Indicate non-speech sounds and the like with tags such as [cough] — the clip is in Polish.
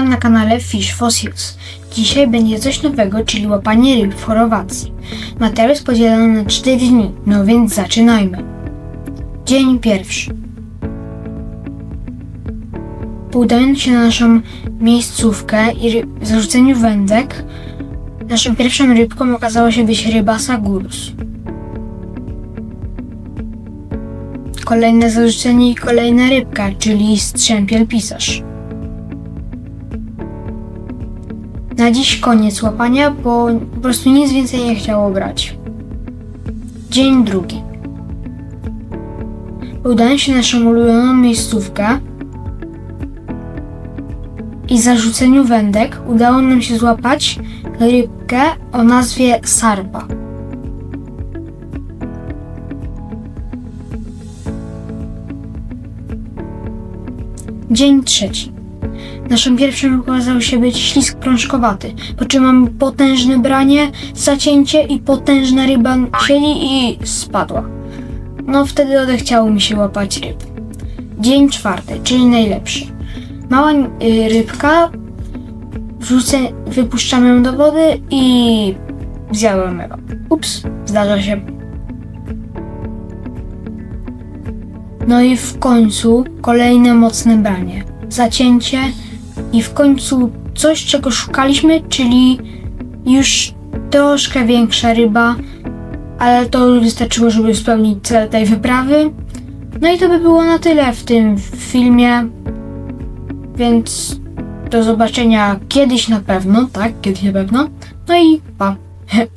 Witam na kanale Fish Fossils. Dzisiaj będzie coś nowego, czyli łapanie ryb w Chorwacji. Materiał jest podzielony na 4 dni, no więc zaczynajmy. Dzień pierwszy. Po udaniu się na naszą miejscówkę i zarzuceniu wędek, naszą pierwszą rybką okazała się być ryba Sagurus. Kolejne zarzucenie i kolejna rybka, czyli strzępiel pisarz. Na dziś koniec łapania, bo po prostu nic więcej nie chciało brać. Dzień drugi. Udaniu się na naszą ulubioną miejscówkę i zarzuceniu wędek udało nam się złapać rybkę o nazwie sarpa. Dzień trzeci. Naszym pierwszym okazał się być ślisk prążkowaty, po czym mam potężne branie, zacięcie i potężna ryba siedzi i spadła. No wtedy odechciało mi się łapać ryb. Dzień czwarty, czyli najlepszy. Mała y, rybka, wrzucę, wypuszczam ją do wody i zjadłem ją. Ups, zdarza się. No i w końcu kolejne mocne branie. Zacięcie i w końcu coś, czego szukaliśmy, czyli już troszkę większa ryba, ale to już wystarczyło, żeby spełnić cel tej wyprawy. No i to by było na tyle w tym filmie, więc do zobaczenia kiedyś na pewno, tak, kiedyś na pewno. No i pa. [laughs]